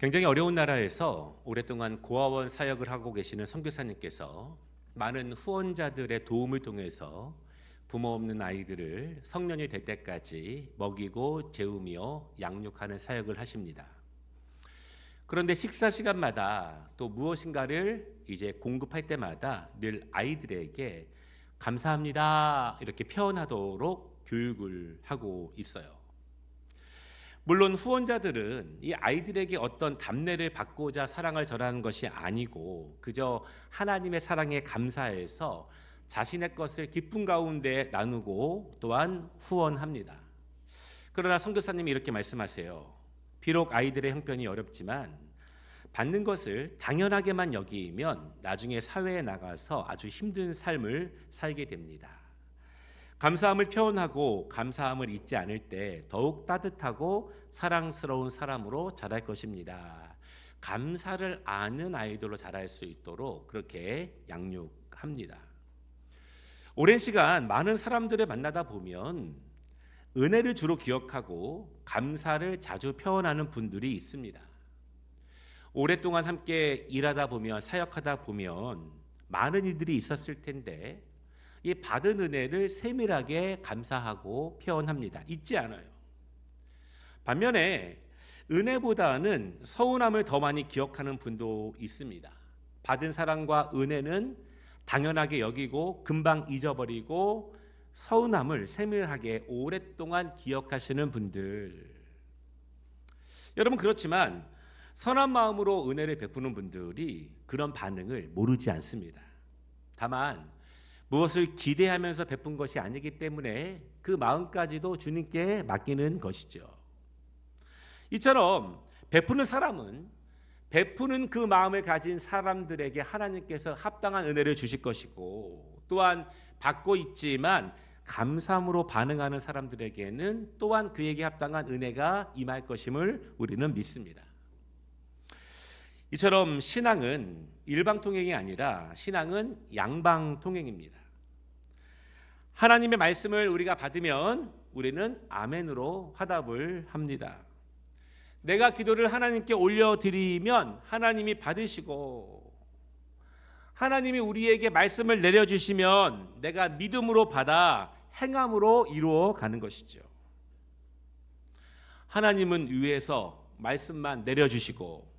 굉장히 어려운 나라에서 오랫동안 고아원 사역을 하고 계시는 선교사님께서 많은 후원자들의 도움을 통해서 부모 없는 아이들을 성년이 될 때까지 먹이고 재우며 양육하는 사역을 하십니다. 그런데 식사 시간마다 또 무엇인가를 이제 공급할 때마다 늘 아이들에게 감사합니다 이렇게 표현하도록 교육을 하고 있어요. 물론 후원자들은 이 아이들에게 어떤 답례를 받고자 사랑을 전하는 것이 아니고 그저 하나님의 사랑에 감사해서 자신의 것을 기쁨 가운데 나누고 또한 후원합니다. 그러나 선교사님이 이렇게 말씀하세요. 비록 아이들의 형편이 어렵지만 받는 것을 당연하게만 여기면 나중에 사회에 나가서 아주 힘든 삶을 살게 됩니다. 감사함을 표현하고 감사함을 잊지 않을 때 더욱 따뜻하고 사랑스러운 사람으로 자랄 것입니다. 감사를 아는 아이들로 자랄 수 있도록 그렇게 양육합니다. 오랜 시간 많은 사람들을 만나다 보면 은혜를 주로 기억하고 감사를 자주 표현하는 분들이 있습니다. 오랫동안 함께 일하다 보면 사역하다 보면 많은 일들이 있었을 텐데 이 받은 은혜를 세밀하게 감사하고 표현합니다. 잊지 않아요. 반면에 은혜보다는 서운함을 더 많이 기억하는 분도 있습니다. 받은 사랑과 은혜는 당연하게 여기고 금방 잊어버리고 서운함을 세밀하게 오랫동안 기억하시는 분들. 여러분 그렇지만 선한 마음으로 은혜를 베푸는 분들이 그런 반응을 모르지 않습니다. 다만 무엇을 기대하면서 베푼 것이 아니기 때문에 그 마음까지도 주님께 맡기는 것이죠. 이처럼 베푸는 사람은 베푸는 그 마음을 가진 사람들에게 하나님께서 합당한 은혜를 주실 것이고 또한 받고 있지만 감사함으로 반응하는 사람들에게는 또한 그에게 합당한 은혜가 임할 것임을 우리는 믿습니다. 이처럼 신앙은 일방통행이 아니라 신앙은 양방통행입니다. 하나님의 말씀을 우리가 받으면 우리는 아멘으로 화답을 합니다. 내가 기도를 하나님께 올려드리면 하나님이 받으시고 하나님이 우리에게 말씀을 내려주시면 내가 믿음으로 받아 행함으로 이루어 가는 것이죠. 하나님은 위에서 말씀만 내려주시고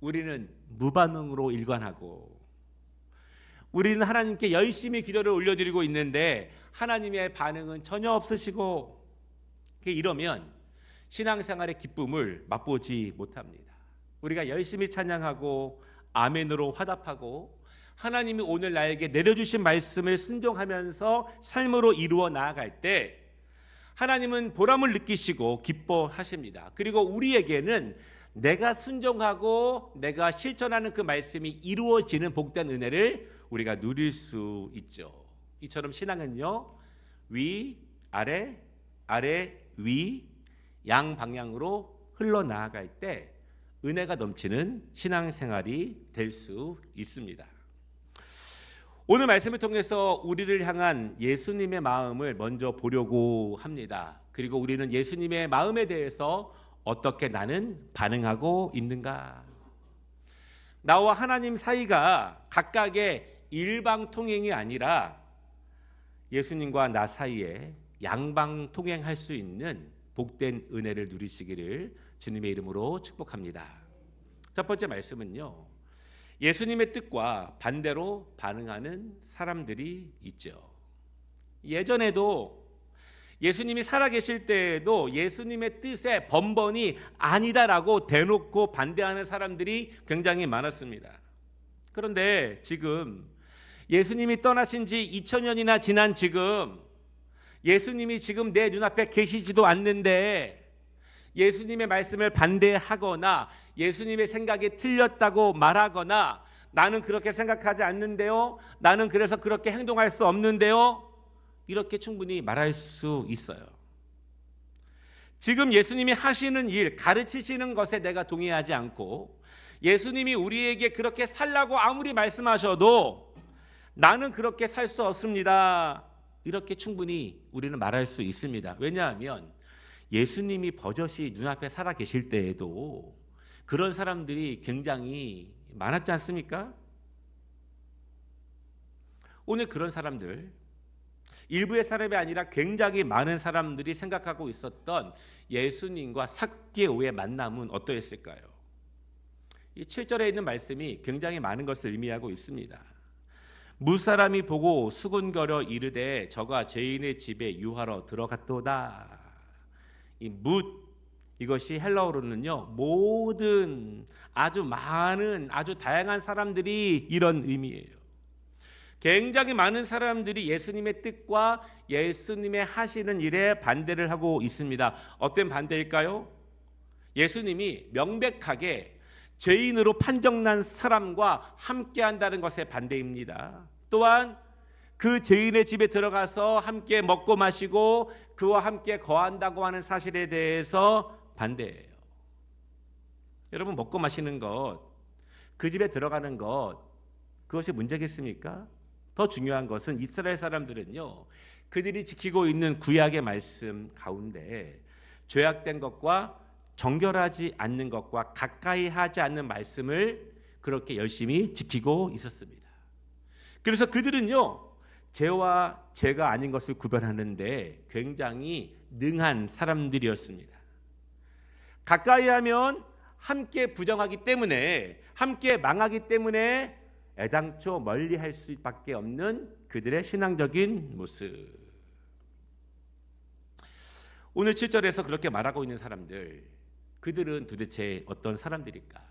우리는 무반응으로 일관하고 우리는 하나님께 열심히 기도를 올려드리고 있는데 하나님의 반응은 전혀 없으시고 이러면 신앙생활의 기쁨을 맛보지 못합니다. 우리가 열심히 찬양하고 아멘으로 화답하고 하나님이 오늘 나에게 내려주신 말씀을 순종하면서 삶으로 이루어 나아갈 때 하나님은 보람을 느끼시고 기뻐하십니다. 그리고 우리에게는 내가 순종하고 내가 실천하는 그 말씀이 이루어지는 복된 은혜를 우리가 누릴 수 있죠. 이처럼 신앙은요. 위, 아래, 아래, 위, 양 방향으로 흘러 나아갈 때 은혜가 넘치는 신앙생활이 될 수 있습니다. 오늘 말씀을 통해서 우리를 향한 예수님의 마음을 먼저 보려고 합니다. 그리고 우리는 예수님의 마음에 대해서 어떻게 나는 반응하고 있는가? 나와 하나님 사이가 각각의 일방 통행이 아니라 예수님과 나 사이에 양방 통행할 수 있는 복된 은혜를 누리시기를 주님의 이름으로 축복합니다. 첫 번째 말씀은요. 예수님의 뜻과 반대로 반응하는 사람들이 있죠. 예전에도 예수님이 살아계실 때에도 예수님의 뜻에 번번이 아니다라고 대놓고 반대하는 사람들이 굉장히 많았습니다. 그런데 지금 예수님이 떠나신 지 2000년이나 지난 지금 예수님이 지금 내 눈앞에 계시지도 않는데 예수님의 말씀을 반대하거나 예수님의 생각이 틀렸다고 말하거나 나는 그렇게 생각하지 않는데요. 나는 그래서 그렇게 행동할 수 없는데요. 이렇게 충분히 말할 수 있어요. 지금 예수님이 하시는 일, 가르치시는 것에 내가 동의하지 않고 예수님이 우리에게 그렇게 살라고 아무리 말씀하셔도 나는 그렇게 살 수 없습니다. 이렇게 충분히 우리는 말할 수 있습니다. 왜냐하면 예수님이 버젓이 눈앞에 살아 계실 때에도 그런 사람들이 굉장히 많았지 않습니까? 오늘 그런 사람들 일부의 사람이 아니라 굉장히 많은 사람들이 생각하고 있었던 예수님과 삭개오의 만남은 어떠했을까요? 이 7절에 있는 말씀이 굉장히 많은 것을 의미하고 있습니다. 무사람이 보고 수군거려 이르되 저가 죄인의 집에 유하러 들어갔도다. 이 묻 이것이 헬라어로는요 모든 아주 많은 아주 다양한 사람들이 이런 의미예요. 굉장히 많은 사람들이 예수님의 뜻과 예수님의 하시는 일에 반대를 하고 있습니다. 어떤 반대일까요? 예수님이 명백하게 죄인으로 판정난 사람과 함께 한다는 것에 반대입니다. 또한 그 죄인의 집에 들어가서 함께 먹고 마시고 그와 함께 거한다고 하는 사실에 대해서 반대예요. 여러분 먹고 마시는 것, 그 집에 들어가는 것, 그것이 문제겠습니까? 더 중요한 것은 이스라엘 사람들은요, 그들이 지키고 있는 구약의 말씀 가운데 죄악된 것과 정결하지 않는 것과 가까이 하지 않는 말씀을 그렇게 열심히 지키고 있었습니다. 그래서 그들은요, 죄와 죄가 아닌 것을 구별하는데 굉장히 능한 사람들이었습니다. 가까이 하면 함께 부정하기 때문에 함께 망하기 때문에 애당초 멀리 할 수밖에 없는 그들의 신앙적인 모습. 오늘 7절에서 그렇게 말하고 있는 사람들 그들은 도대체 어떤 사람들일까?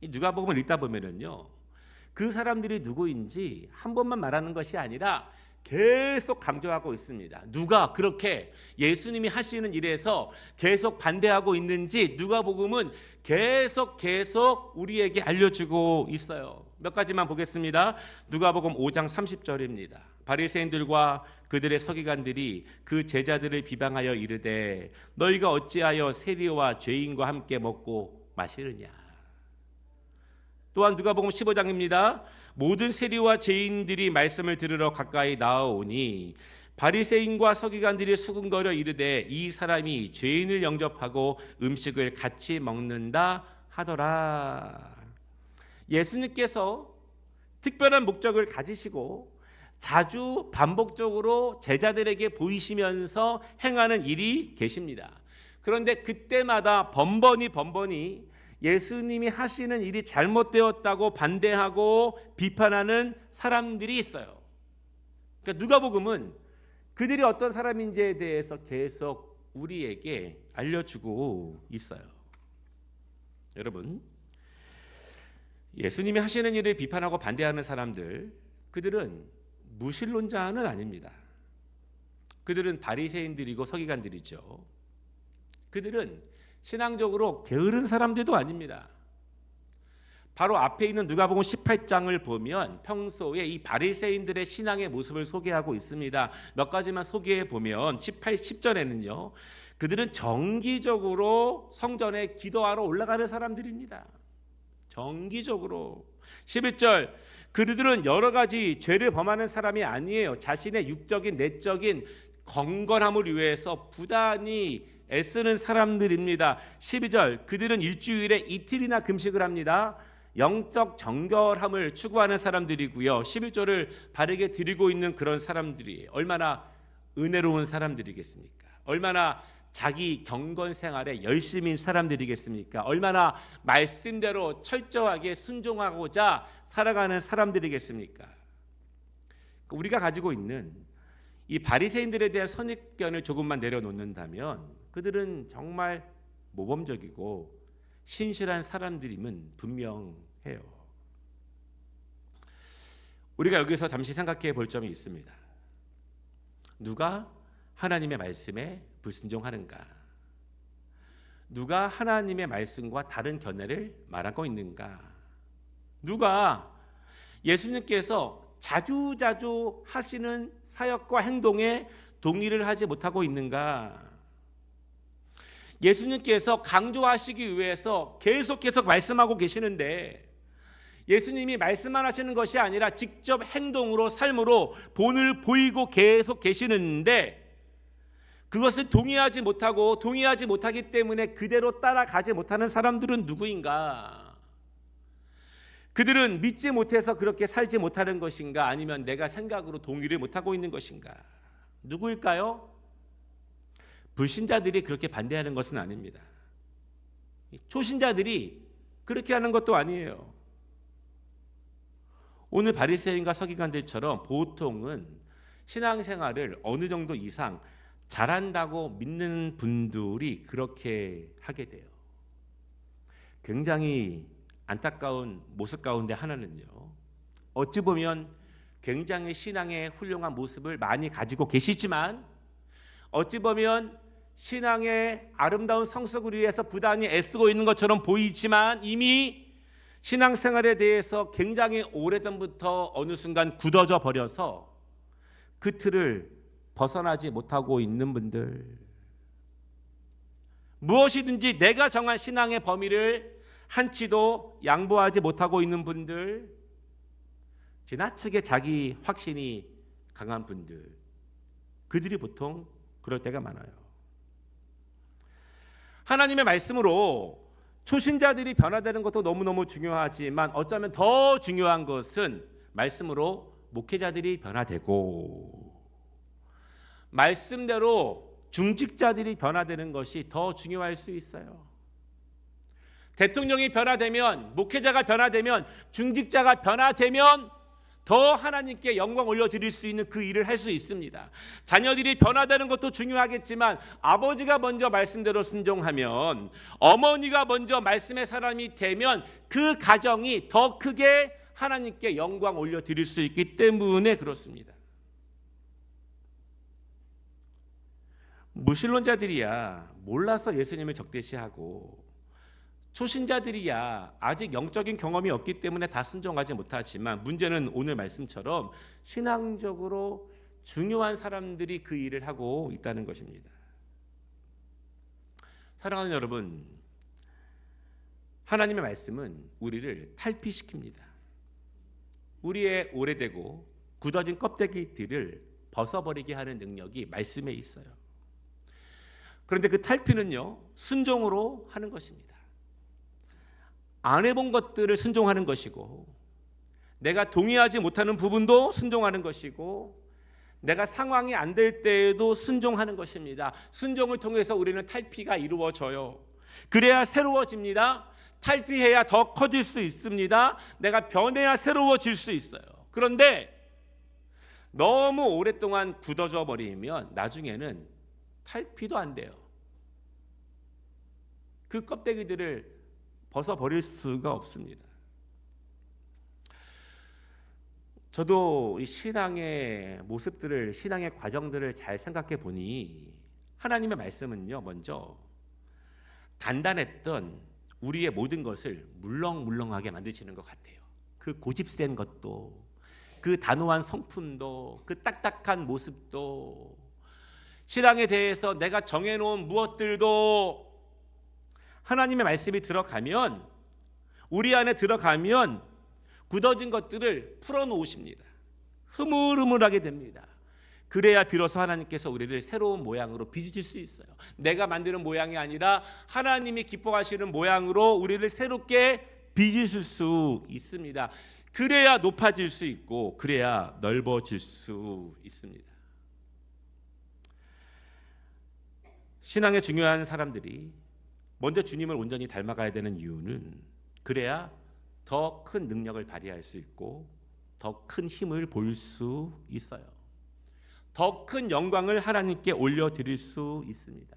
이 누가복음을 읽다 보면은요. 그 사람들이 누구인지 한 번만 말하는 것이 아니라 계속 강조하고 있습니다. 누가 그렇게 예수님이 하시는 일에서 계속 반대하고 있는지 누가복음은 계속 계속 우리에게 알려주고 있어요. 몇 가지만 보겠습니다. 누가복음 5장 30절입니다. 바리새인들과 그들의 서기관들이 그 제자들을 비방하여 이르되 너희가 어찌하여 세리와 죄인과 함께 먹고 마시느냐. 또한 누가복음 15장입니다. 모든 세리와 죄인들이 말씀을 들으러 가까이 나아오니 바리새인과 서기관들이 수군거려 이르되 이 사람이 죄인을 영접하고 음식을 같이 먹는다 하더라. 예수님께서 특별한 목적을 가지시고 자주 반복적으로 제자들에게 보이시면서 행하는 일이 계십니다. 그런데 그때마다 번번이 번번이 예수님이 하시는 일이 잘못되었다고 반대하고 비판하는 사람들이 있어요. 그러니까 누가복음은 그들이 어떤 사람인지에 대해서 계속 우리에게 알려주고 있어요. 여러분, 예수님이 하시는 일을 비판하고 반대하는 사람들, 그들은 무신론자는 아닙니다. 그들은 바리새인들이고 서기관들이죠. 그들은 신앙적으로 게으른 사람들도 아닙니다. 바로 앞에 있는 누가복음 18장을 보면 평소에 이 바리새인들의 신앙의 모습을 소개하고 있습니다. 몇 가지만 소개해 보면 18, 10절에는요. 그들은 정기적으로 성전에 기도하러 올라가는 사람들입니다. 정기적으로 11절 그들은 여러 가지 죄를 범하는 사람이 아니에요. 자신의 육적인 내적인 건건함을 위해서 부단히 애쓰는 사람들입니다. 12절 그들은 일주일에 이틀이나 금식을 합니다. 영적 정결함을 추구하는 사람들이고요. 11절을 바르게 드리고 있는 그런 사람들이 얼마나 은혜로운 사람들이겠습니까? 얼마나 자기 경건 생활에 열심인 사람들이겠습니까? 얼마나 말씀대로 철저하게 순종하고자 살아가는 사람들이겠습니까? 우리가 가지고 있는 이 바리새인들에 대한 선입견을 조금만 내려놓는다면 그들은 정말 모범적이고 신실한 사람들임은 분명해요. 우리가 여기서 잠시 생각해 볼 점이 있습니다. 누가 하나님의 말씀에 불순종하는가? 누가 하나님의 말씀과 다른 견해를 말하고 있는가? 누가 예수님께서 자주자주 하시는 사역과 행동에 동의를 하지 못하고 있는가? 예수님께서 강조하시기 위해서 계속 계속 말씀하고 계시는데 예수님이 말씀만 하시는 것이 아니라 직접 행동으로 삶으로 본을 보이고 계속 계시는데 그것을 동의하지 못하고 동의하지 못하기 때문에 그대로 따라가지 못하는 사람들은 누구인가? 그들은 믿지 못해서 그렇게 살지 못하는 것인가? 아니면 내가 생각으로 동의를 못하고 있는 것인가? 누구일까요? 불신자들이 그렇게 반대하는 것은 아닙니다. 초신자들이 그렇게 하는 것도 아니에요. 오늘 바리새인과 서기관들처럼 보통은 신앙생활을 어느 정도 이상 잘한다고 믿는 분들이 그렇게 하게 돼요. 굉장히 안타까운 모습 가운데 하나는요. 어찌 보면 굉장히 신앙의 훌륭한 모습을 많이 가지고 계시지만 어찌 보면 신앙의 아름다운 성숙을 위해서 부단히 애쓰고 있는 것처럼 보이지만 이미 신앙생활에 대해서 굉장히 오래전부터 어느 순간 굳어져 버려서 그 틀을 벗어나지 못하고 있는 분들 무엇이든지 내가 정한 신앙의 범위를 한치도 양보하지 못하고 있는 분들 지나치게 자기 확신이 강한 분들 그들이 보통 그럴 때가 많아요. 하나님의 말씀으로 초신자들이 변화되는 것도 너무너무 중요하지만 어쩌면 더 중요한 것은 말씀으로 목회자들이 변화되고 말씀대로 중직자들이 변화되는 것이 더 중요할 수 있어요. 대통령이 변화되면 목회자가 변화되면 중직자가 변화되면 더 하나님께 영광 올려드릴 수 있는 그 일을 할 수 있습니다. 자녀들이 변화되는 것도 중요하겠지만 아버지가 먼저 말씀대로 순종하면 어머니가 먼저 말씀의 사람이 되면 그 가정이 더 크게 하나님께 영광 올려드릴 수 있기 때문에 그렇습니다. 무신론자들이야 몰라서 예수님을 적대시하고 초신자들이야 아직 영적인 경험이 없기 때문에 다 순종하지 못하지만 문제는 오늘 말씀처럼 신앙적으로 중요한 사람들이 그 일을 하고 있다는 것입니다. 사랑하는 여러분, 하나님의 말씀은 우리를 탈피시킵니다. 우리의 오래되고 굳어진 껍데기들을 벗어버리게 하는 능력이 말씀에 있어요. 그런데 그 탈피는요, 순종으로 하는 것입니다. 안 해본 것들을 순종하는 것이고 내가 동의하지 못하는 부분도 순종하는 것이고 내가 상황이 안 될 때에도 순종하는 것입니다. 순종을 통해서 우리는 탈피가 이루어져요. 그래야 새로워집니다. 탈피해야 더 커질 수 있습니다. 내가 변해야 새로워질 수 있어요. 그런데 너무 오랫동안 굳어져 버리면 나중에는 탈피도 안 돼요. 그 껍데기들을 벗어 버릴 수가 없습니다. 저도 이 신앙의 모습들을 신앙의 과정들을 잘 생각해 보니 하나님의 말씀은요 먼저 단단했던 우리의 모든 것을 물렁물렁하게 만드시는 것 같아요. 그 고집센 것도 그 단호한 성품도 그 딱딱한 모습도 신앙에 대해서 내가 정해놓은 무엇들도 하나님의 말씀이 들어가면 우리 안에 들어가면 굳어진 것들을 풀어놓으십니다. 흐물흐물하게 됩니다. 그래야 비로소 하나님께서 우리를 새로운 모양으로 빚으실 수 있어요. 내가 만드는 모양이 아니라 하나님이 기뻐하시는 모양으로 우리를 새롭게 빚으실 수 있습니다. 그래야 높아질 수 있고 그래야 넓어질 수 있습니다. 신앙에 중요한 사람들이 먼저 주님을 온전히 닮아가야 되는 이유는 그래야 더 큰 능력을 발휘할 수 있고 더 큰 힘을 볼 수 있어요. 더 큰 영광을 하나님께 올려 드릴 수 있습니다.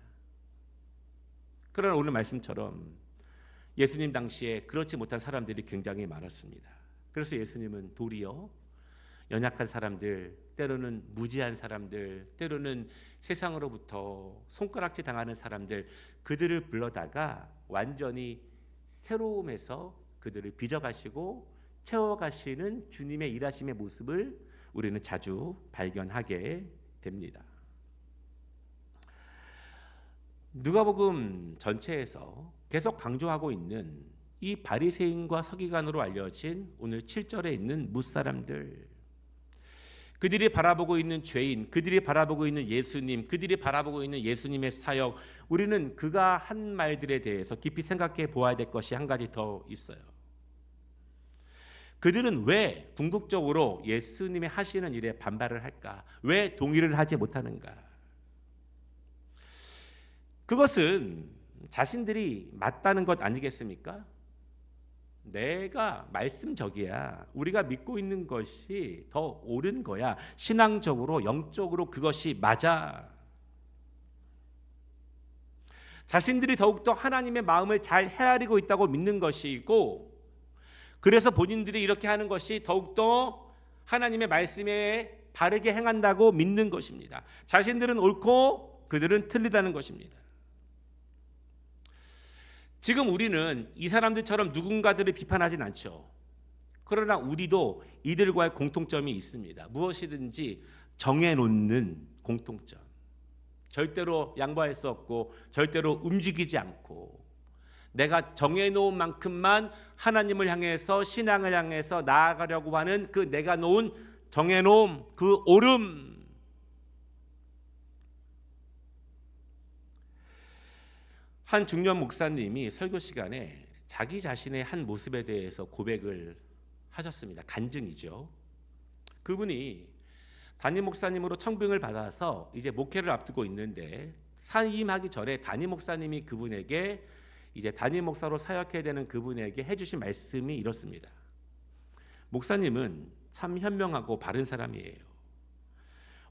그러나 오늘 말씀처럼 예수님 당시에 그렇지 못한 사람들이 굉장히 많았습니다. 그래서 예수님은 도리어 연약한 사람들, 때로는 무지한 사람들, 때로는 세상으로부터 손가락질 당하는 사람들, 그들을 불러다가 완전히 새로움에서 그들을 빚어가시고 채워가시는 주님의 일하심의 모습을 우리는 자주 발견하게 됩니다. 누가복음 전체에서 계속 강조하고 있는 이 바리새인과 서기관으로 알려진 오늘 7절에 있는 무사람들 그들이 바라보고 있는 죄인, 그들이 바라보고 있는 예수님, 그들이 바라보고 있는 예수님의 사역, 우리는 그가 한 말들에 대해서 깊이 생각해 보아야 될 것이 한 가지 더 있어요. 그들은 왜 궁극적으로 예수님이 하시는 일에 반발을 할까? 왜 동의를 하지 못하는가? 그것은 자신들이 맞다는 것 아니겠습니까? 내가 말씀적이야. 우리가 믿고 있는 것이 더 옳은 거야. 신앙적으로, 영적으로 그것이 맞아. 자신들이 더욱더 하나님의 마음을 잘 헤아리고 있다고 믿는 것이고, 그래서 본인들이 이렇게 하는 것이 더욱더 하나님의 말씀에 바르게 행한다고 믿는 것입니다. 자신들은 옳고 그들은 틀리다는 것입니다. 지금 우리는 이 사람들처럼 누군가들을 비판하진 않죠. 그러나 우리도 이들과의 공통점이 있습니다. 무엇이든지 정해놓는 공통점. 절대로 양보할 수 없고 절대로 움직이지 않고 내가 정해놓은 만큼만 하나님을 향해서 신앙을 향해서 나아가려고 하는 그 내가 놓은 정해놓은 그 옳음 한 중년 목사님이 설교 시간에 자기 자신의 한 모습에 대해서 고백을 하셨습니다. 간증이죠. 그분이 담임 목사님으로 청빙을 받아서 이제 목회를 앞두고 있는데 사임하기 전에 담임 목사님이 그분에게 이제 담임 목사로 사역해야 되는 그분에게 해주신 말씀이 이렇습니다. 목사님은 참 현명하고 바른 사람이에요.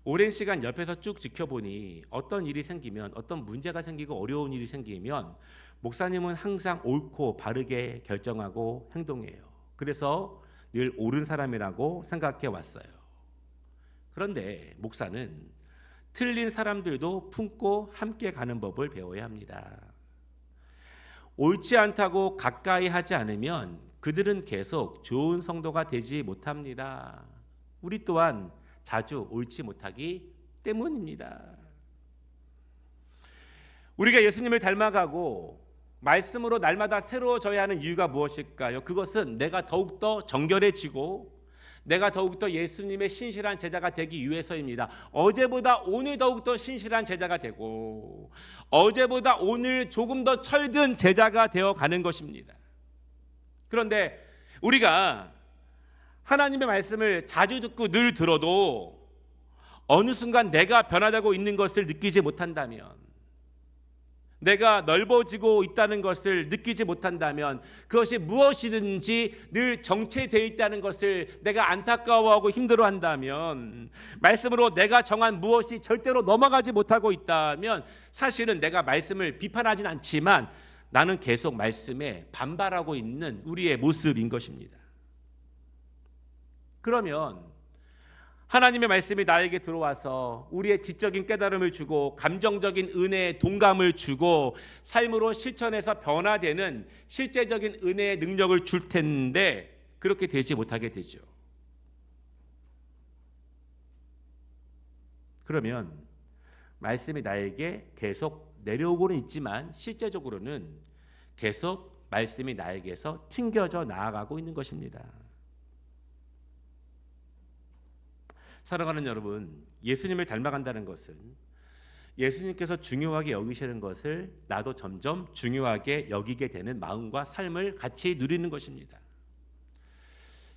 오랜 시간 옆에서 쭉 지켜보니 어떤 일이 생기면 어떤 문제가 생기고 어려운 일이 생기면 목사님은 항상 옳고 바르게 결정하고 행동해요. 그래서 늘 옳은 사람이라고 생각해 왔어요. 그런데 목사는 틀린 사람들도 품고 함께 가는 법을 배워야 합니다. 옳지 않다고 가까이 하지 않으면 그들은 계속 좋은 성도가 되지 못합니다. 우리 또한 자주 옳지 못하기 때문입니다. 우리가 예수님을 닮아가고 말씀으로 날마다 새로워져야 하는 이유가 무엇일까요? 그것은 내가 더욱더 정결해지고 내가 더욱더 예수님의 신실한 제자가 되기 위해서입니다. 어제보다 오늘 더욱더 신실한 제자가 되고 어제보다 오늘 조금 더 철든 제자가 되어 가는 것입니다. 그런데 우리가 하나님의 말씀을 자주 듣고 늘 들어도 어느 순간 내가 변화되고 있는 것을 느끼지 못한다면 내가 넓어지고 있다는 것을 느끼지 못한다면 그것이 무엇이든지 늘 정체되어 있다는 것을 내가 안타까워하고 힘들어한다면 말씀으로 내가 정한 무엇이 절대로 넘어가지 못하고 있다면 사실은 내가 말씀을 비판하진 않지만 나는 계속 말씀에 반발하고 있는 우리의 모습인 것입니다. 그러면 하나님의 말씀이 나에게 들어와서 우리의 지적인 깨달음을 주고 감정적인 은혜의 동감을 주고 삶으로 실천해서 변화되는 실제적인 은혜의 능력을 줄 텐데 그렇게 되지 못하게 되죠. 그러면 말씀이 나에게 계속 내려오고는 있지만 실제적으로는 계속 말씀이 나에게서 튕겨져 나아가고 있는 것입니다. 사랑하는 여러분, 예수님을 닮아간다는 것은 예수님께서 중요하게 여기시는 것을 나도 점점 중요하게 여기게 되는 마음과 삶을 같이 누리는 것입니다.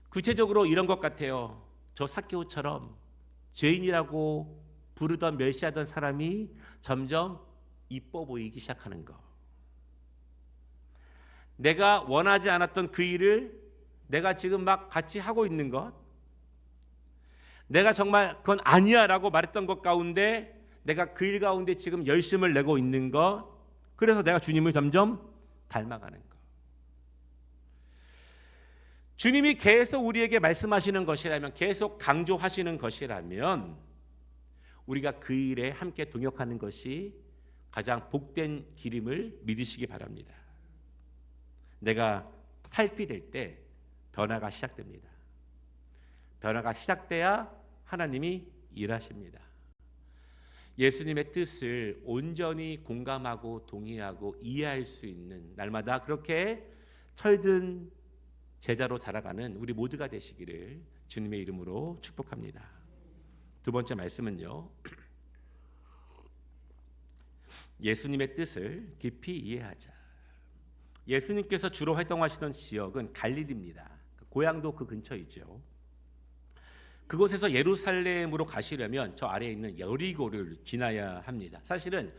구체적으로 이런 것 같아요. 저 사케오처럼 죄인이라고 부르던 멸시하던 사람이 점점 이뻐 보이기 시작하는 것. 내가 원하지 않았던 그 일을 내가 지금 막 같이 하고 있는 것. 내가 정말 그건 아니야라고 말했던 것 가운데 내가 그 일 가운데 지금 열심을 내고 있는 것 그래서 내가 주님을 점점 닮아가는 것 주님이 계속 우리에게 말씀하시는 것이라면 계속 강조하시는 것이라면 우리가 그 일에 함께 동역하는 것이 가장 복된 길임을 믿으시기 바랍니다. 내가 탈피될 때 변화가 시작됩니다. 변화가 시작돼야 하나님이 일하십니다. 예수님의 뜻을 온전히 공감하고 동의하고 이해할 수 있는 날마다 그렇게 철든 제자로 자라가는 우리 모두가 되시기를 주님의 이름으로 축복합니다. 두 번째 말씀은요. 예수님의 뜻을 깊이 이해하자. 예수님께서 주로 활동하시던 지역은 갈릴리입니다. 고향도 그 근처이죠. 그곳에서 예루살렘으로 가시려면 저 아래에 있는 여리고를 지나야 합니다. 사실은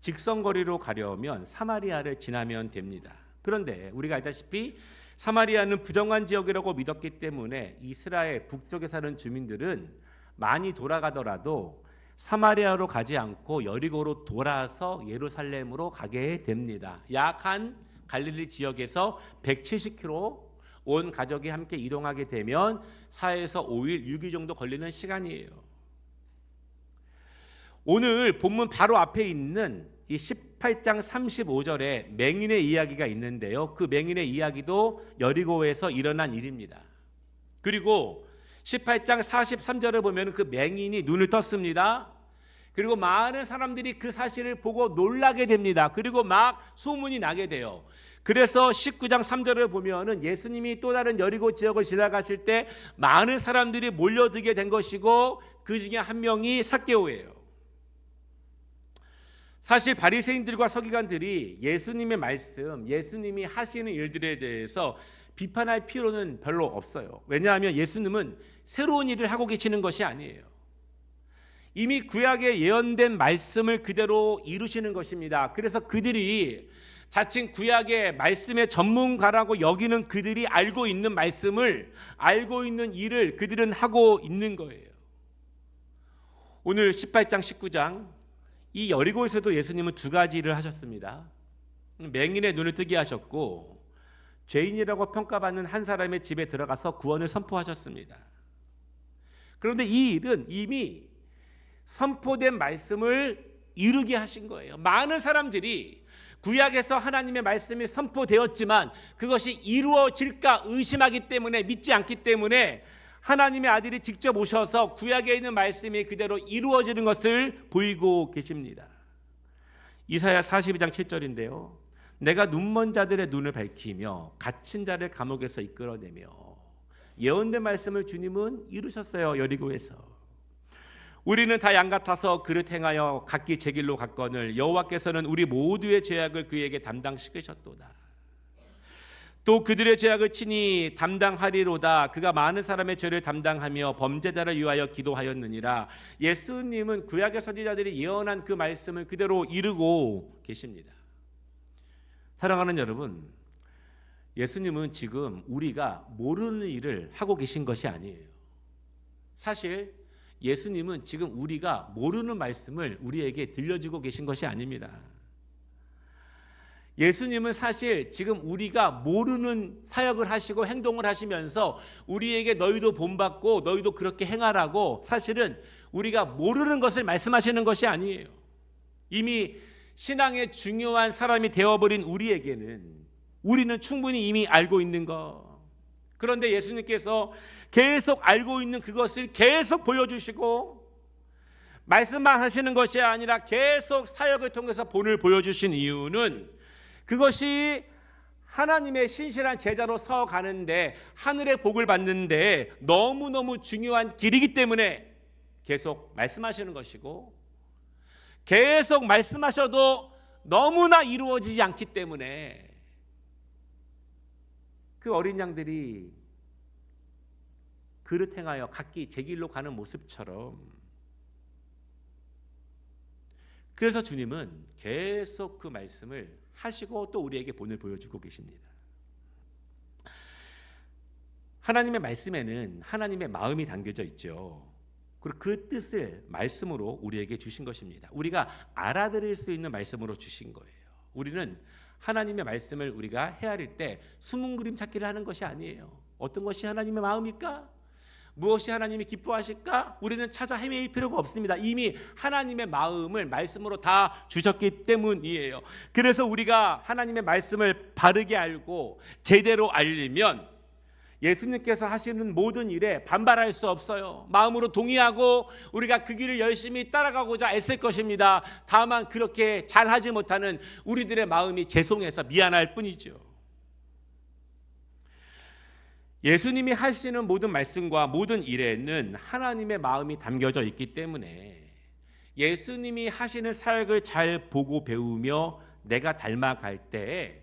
직선거리로 가려면 사마리아를 지나면 됩니다. 그런데 우리가 알다시피 사마리아는 부정한 지역이라고 믿었기 때문에 이스라엘 북쪽에 사는 주민들은 많이 돌아가더라도 사마리아로 가지 않고 여리고로 돌아서 예루살렘으로 가게 됩니다. 약 한 갈릴리 지역에서 170km 온 가족이 함께 이동하게 되면 4에서 5일, 6일 정도 걸리는 시간이에요. 오늘 본문 바로 앞에 있는 이 18장 35절에 맹인의 이야기가 있는데요. 그 맹인의 이야기도 여리고에서 일어난 일입니다. 그리고 18장 43절에 보면 그 맹인이 눈을 떴습니다. 그리고 많은 사람들이 그 사실을 보고 놀라게 됩니다. 그리고 막 소문이 나게 돼요. 그래서 19장 3절을 보면은 예수님이 또 다른 여리고 지역을 지나가실 때 많은 사람들이 몰려들게 된 것이고 그 중에 한 명이 삭개오예요. 사실 바리새인들과 서기관들이 예수님의 말씀, 예수님이 하시는 일들에 대해서 비판할 필요는 별로 없어요. 왜냐하면 예수님은 새로운 일을 하고 계시는 것이 아니에요. 이미 구약에 예언된 말씀을 그대로 이루시는 것입니다. 그래서 그들이 자칭 구약의 말씀의 전문가라고 여기는 그들이 알고 있는 말씀을 알고 있는 일을 그들은 하고 있는 거예요. 오늘 18장 19장 이 여리고에서도 예수님은 두 가지 일을 하셨습니다. 맹인의 눈을 뜨게 하셨고 죄인이라고 평가받는 한 사람의 집에 들어가서 구원을 선포하셨습니다. 그런데 이 일은 이미 선포된 말씀을 이루게 하신 거예요. 많은 사람들이 구약에서 하나님의 말씀이 선포되었지만 그것이 이루어질까 의심하기 때문에 믿지 않기 때문에 하나님의 아들이 직접 오셔서 구약에 있는 말씀이 그대로 이루어지는 것을 보이고 계십니다. 이사야 42장 7절인데요. 내가 눈먼 자들의 눈을 밝히며 갇힌 자를 감옥에서 이끌어내며 예언된 말씀을 주님은 이루셨어요. 여리고에서. 우리는 다 양 같아서 그릇 행하여 각기 제 길로 갔거늘 여호와께서는 우리 모두의 죄악을 그에게 담당시키셨도다. 또 그들의 죄악을 친히 담당하리로다. 그가 많은 사람의 죄를 담당하며 범죄자를 위하여 기도하였느니라. 예수님은 구약의 선지자들이 예언한 그 말씀을 그대로 이루고 계십니다. 사랑하는 여러분, 예수님은 지금 우리가 모르는 일을 하고 계신 것이 아니에요. 사실 예수님은 지금 우리가 모르는 말씀을 우리에게 들려주고 계신 것이 아닙니다. 예수님은 사실 지금 우리가 모르는 사역을 하시고 행동을 하시면서 우리에게 너희도 본받고 너희도 그렇게 행하라고 사실은 우리가 모르는 것을 말씀하시는 것이 아니에요. 이미 신앙의 중요한 사람이 되어버린 우리에게는 우리는 충분히 이미 알고 있는 것. 그런데 예수님께서 계속 알고 있는 그것을 계속 보여주시고 말씀만 하시는 것이 아니라 계속 사역을 통해서 본을 보여주신 이유는 그것이 하나님의 신실한 제자로 서 가는데 하늘의 복을 받는데 너무너무 중요한 길이기 때문에 계속 말씀하시는 것이고 계속 말씀하셔도 너무나 이루어지지 않기 때문에 그 어린 양들이 그릇 행하여 각기 제 길로 가는 모습처럼 그래서 주님은 계속 그 말씀을 하시고 또 우리에게 본을 보여주고 계십니다. 하나님의 말씀에는 하나님의 마음이 담겨져 있죠. 그리고 그 뜻을 말씀으로 우리에게 주신 것입니다. 우리가 알아들을 수 있는 말씀으로 주신 거예요. 우리는 하나님의 말씀을 우리가 헤아릴 때 숨은 그림 찾기를 하는 것이 아니에요. 어떤 것이 하나님의 마음일까? 무엇이 하나님이 기뻐하실까? 우리는 찾아 헤매일 필요가 없습니다. 이미 하나님의 마음을 말씀으로 다 주셨기 때문이에요. 그래서 우리가 하나님의 말씀을 바르게 알고 제대로 알리면 예수님께서 하시는 모든 일에 반발할 수 없어요. 마음으로 동의하고 우리가 그 길을 열심히 따라가고자 애쓸 것입니다. 다만 그렇게 잘하지 못하는 우리들의 마음이 죄송해서 미안할 뿐이죠. 예수님이 하시는 모든 말씀과 모든 일에는 하나님의 마음이 담겨져 있기 때문에 예수님이 하시는 사역을 잘 보고 배우며 내가 닮아갈 때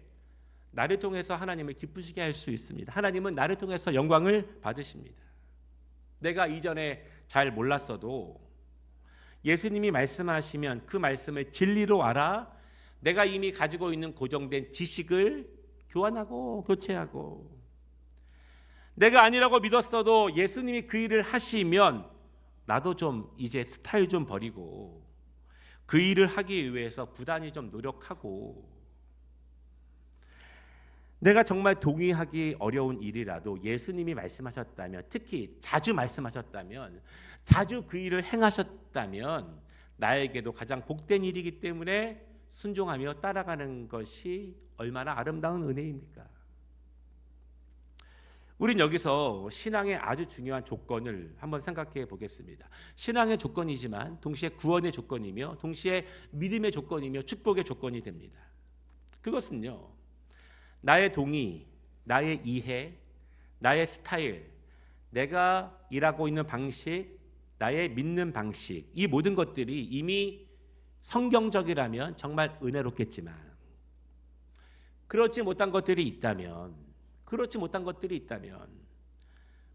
나를 통해서 하나님을 기쁘시게 할 수 있습니다. 하나님은 나를 통해서 영광을 받으십니다. 내가 이전에 잘 몰랐어도 예수님이 말씀하시면 그 말씀을 진리로 알아 내가 이미 가지고 있는 고정된 지식을 교환하고 교체하고 내가 아니라고 믿었어도 예수님이 그 일을 하시면 나도 좀 이제 스타일 좀 버리고 그 일을 하기 위해서 부단히 좀 노력하고 내가 정말 동의하기 어려운 일이라도 예수님이 말씀하셨다면 특히 자주 말씀하셨다면 자주 그 일을 행하셨다면 나에게도 가장 복된 일이기 때문에 순종하며 따라가는 것이 얼마나 아름다운 은혜입니까? 우린 여기서 신앙의 아주 중요한 조건을 한번 생각해 보겠습니다. 신앙의 조건이지만 동시에 구원의 조건이며 동시에 믿음의 조건이며 축복의 조건이 됩니다. 그것은요. 나의 동의, 나의 이해, 나의 스타일, 내가 일하고 있는 방식, 나의 믿는 방식, 이 모든 것들이 이미 성경적이라면 정말 은혜롭겠지만 그렇지 못한 것들이 있다면 그렇지 못한 것들이 있다면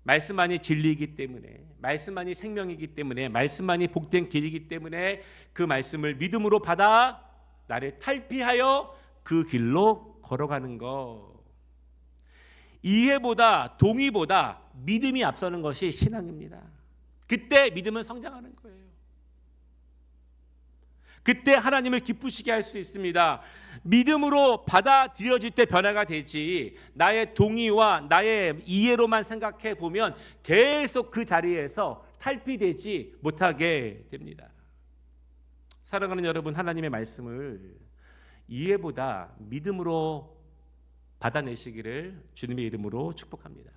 말씀만이 진리이기 때문에 말씀만이 생명이기 때문에 말씀만이 복된 길이기 때문에 그 말씀을 믿음으로 받아 나를 탈피하여 그 길로 걸어가는 것 이해보다 동의보다 믿음이 앞서는 것이 신앙입니다. 그때 믿음은 성장하는 거예요. 그때 하나님을 기쁘시게 할 수 있습니다. 믿음으로 받아들여질 때 변화가 되지 나의 동의와 나의 이해로만 생각해 보면 계속 그 자리에서 탈피되지 못하게 됩니다. 사랑하는 여러분 하나님의 말씀을 이해보다 믿음으로 받아내시기를 주님의 이름으로 축복합니다.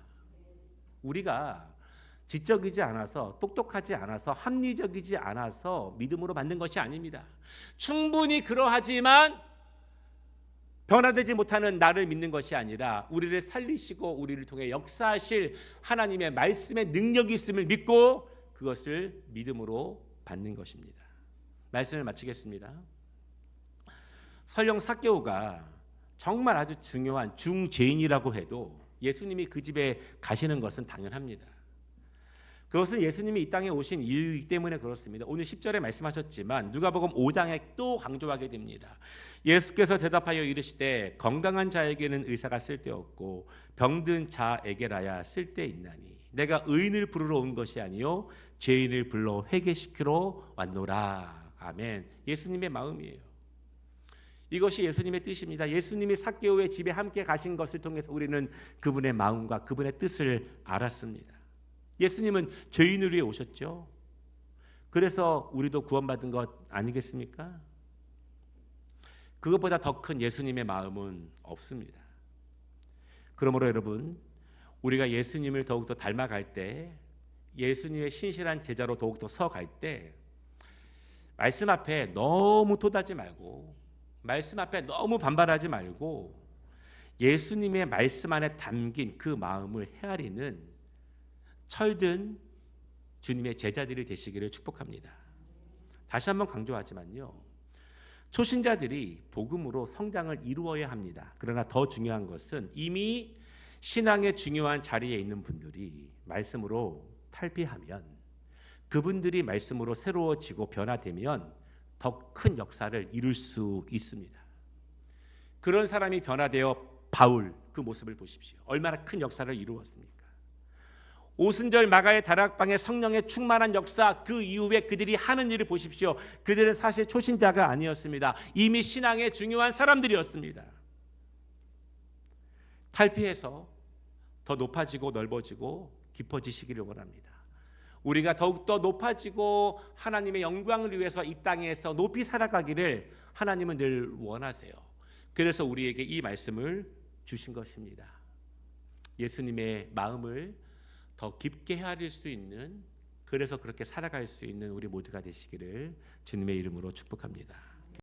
우리가 지적이지 않아서 똑똑하지 않아서 합리적이지 않아서 믿음으로 받는 것이 아닙니다. 충분히 그러하지만 변화되지 못하는 나를 믿는 것이 아니라 우리를 살리시고 우리를 통해 역사하실 하나님의 말씀의 능력이 있음을 믿고 그것을 믿음으로 받는 것입니다. 말씀을 마치겠습니다. 설령 사개오가 정말 아주 중요한 중죄인이라고 해도 예수님이 그 집에 가시는 것은 당연합니다. 그것은 예수님이 이 땅에 오신 이유이기 때문에 그렇습니다. 오늘 10절에 말씀하셨지만 누가복음 5장에 또 강조하게 됩니다. 예수께서 대답하여 이르시되 건강한 자에게는 의사가 쓸데없고 병든 자에게라야 쓸데있나니 내가 의인을 부르러 온 것이 아니요 죄인을 불러 회개시키러 왔노라. 아멘. 예수님의 마음이에요. 이것이 예수님의 뜻입니다. 예수님이 사개오의 집에 함께 가신 것을 통해서 우리는 그분의 마음과 그분의 뜻을 알았습니다. 예수님은 죄인을 위해 오셨죠. 그래서 우리도 구원받은 것 아니겠습니까? 그것보다 더 큰 예수님의 마음은 없습니다. 그러므로 여러분, 우리가 예수님을 더욱더 닮아갈 때, 예수님의 신실한 제자로 더욱더 서갈 때, 말씀 앞에 너무 토다지 말고, 말씀 앞에 너무 반발하지 말고, 예수님의 말씀 안에 담긴 그 마음을 헤아리는 철든 주님의 제자들이 되시기를 축복합니다. 다시 한번 강조하지만요. 초신자들이 복음으로 성장을 이루어야 합니다. 그러나 더 중요한 것은 이미 신앙의 중요한 자리에 있는 분들이 말씀으로 탈피하면 그분들이 말씀으로 새로워지고 변화되면 더 큰 역사를 이룰 수 있습니다. 그런 사람이 변화되어 바울 그 모습을 보십시오. 얼마나 큰 역사를 이루었습니까? 오순절 마가의 다락방의 성령의 충만한 역사 그 이후에 그들이 하는 일을 보십시오. 그들은 사실 초신자가 아니었습니다. 이미 신앙의 중요한 사람들이었습니다. 탈피해서 더 높아지고 넓어지고 깊어지시기를 원합니다. 우리가 더욱더 높아지고 하나님의 영광을 위해서 이 땅에서 높이 살아가기를 하나님은 늘 원하세요. 그래서 우리에게 이 말씀을 주신 것입니다. 예수님의 마음을 더 깊게 헤아릴 수 있는 그래서 그렇게 살아갈 수 있는 우리 모두가 되시기를 주님의 이름으로 축복합니다.